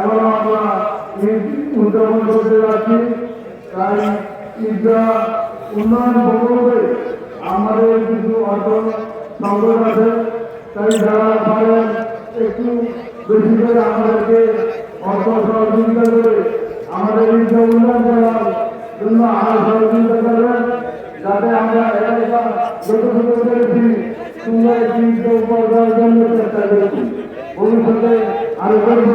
এবং আমরা ঈদ উদযাপন করতে যাচ্ছি। তাই ঈদটা উন্নয়ন প্রকল্পে আমাদের কিছু অর্থ সংকট আছে। তাই যারা পারেন, একটু বেশি করে আমাদেরকে অর্থ সহযোগিতা করে আমাদের ঈদটা উন্নয়ন করার জন্য আরও সহযোগিতা করবেন। যাতে আমরা এলাকা যতটুকু পেরেছি সুন্দর একটি উপহার দেওয়ার জন্য চেষ্টা করেছি। ভবিষ্যতে আরও করব।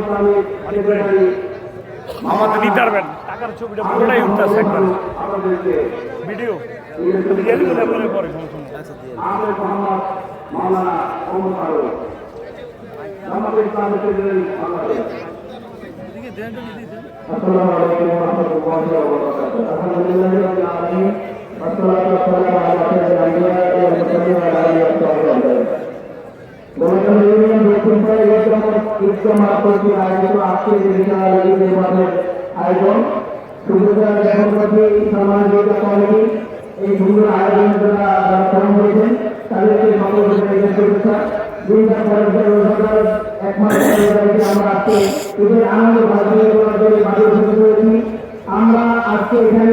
ইসলামী সেক্রেটারি আমাদের দিতে পারবেন টাকার ছবিটা পুরোটাই উঠতেছে ভিডিও। রিয়েল করে পরে সমস্যা নেই। আহমেদ মোহাম্মদ মাওলানা মোহাম্মদ ফারুক জামাত ইসলামী সেক্রেটারি বাংলাদেশ السلام عليكم ورحمة الله وبركاته. الحمد لله رب العالمين والصلاة والسلام على خير الأنبياء والمرسلين وعلى آله وصحبه أجمعين. গোলাকার ইউনিয়ন দক্ষিণপাড়া ইসলাম ইসলাম মার্কেটের আয়োজিত আজকের এই বিশাল এই নির্বাচনের আয়োজন সুবিধা দেশপ্রতি সামাজিক কমিটি এই সুন্দর আয়োজনের জন্য যারা শ্রম করেছেন তাদেরকে সকলকে জানাই শুভেচ্ছা দুইটা পরের একমাত্র পরিবারকে আমরা আজকে ঈদের আনন্দ মাঠে উপস্থিত আমরা আজকে এখানে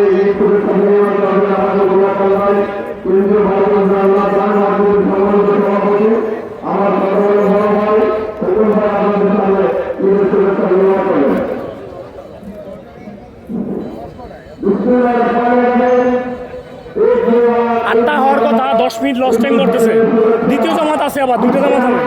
আটটা হওয়ার কথা দশ মিনিট লস টাইম করতেছে দ্বিতীয় জামাত আছে আবার দুটো জামাত হবে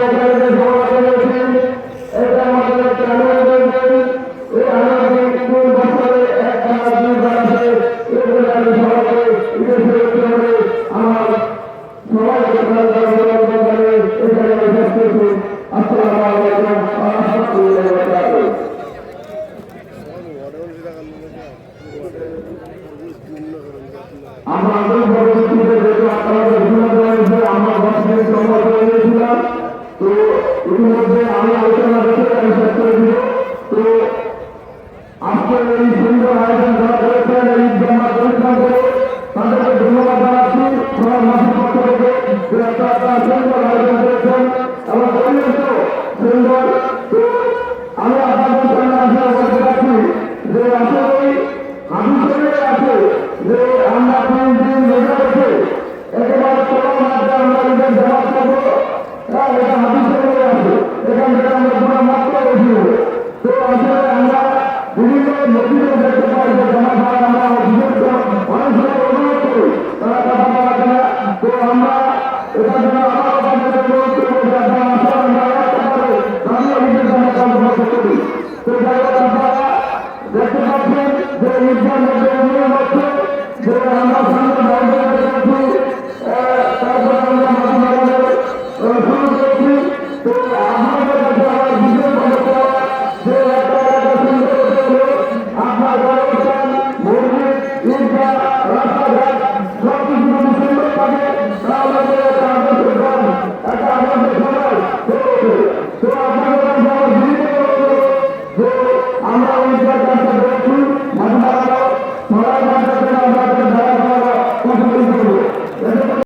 আমরা ইতিমধ্যে আমি আলোচনা রেখে আমি শেষ করে দিব তো আজকের এই সুন্দর আয়োজন করা করেছেন, এই হোক আপনারা দেখতে পাচ্ছেন যে ঈদের মধ্যে নিয়ম হচ্ছে যে আমরা সামনে বন্ধ করে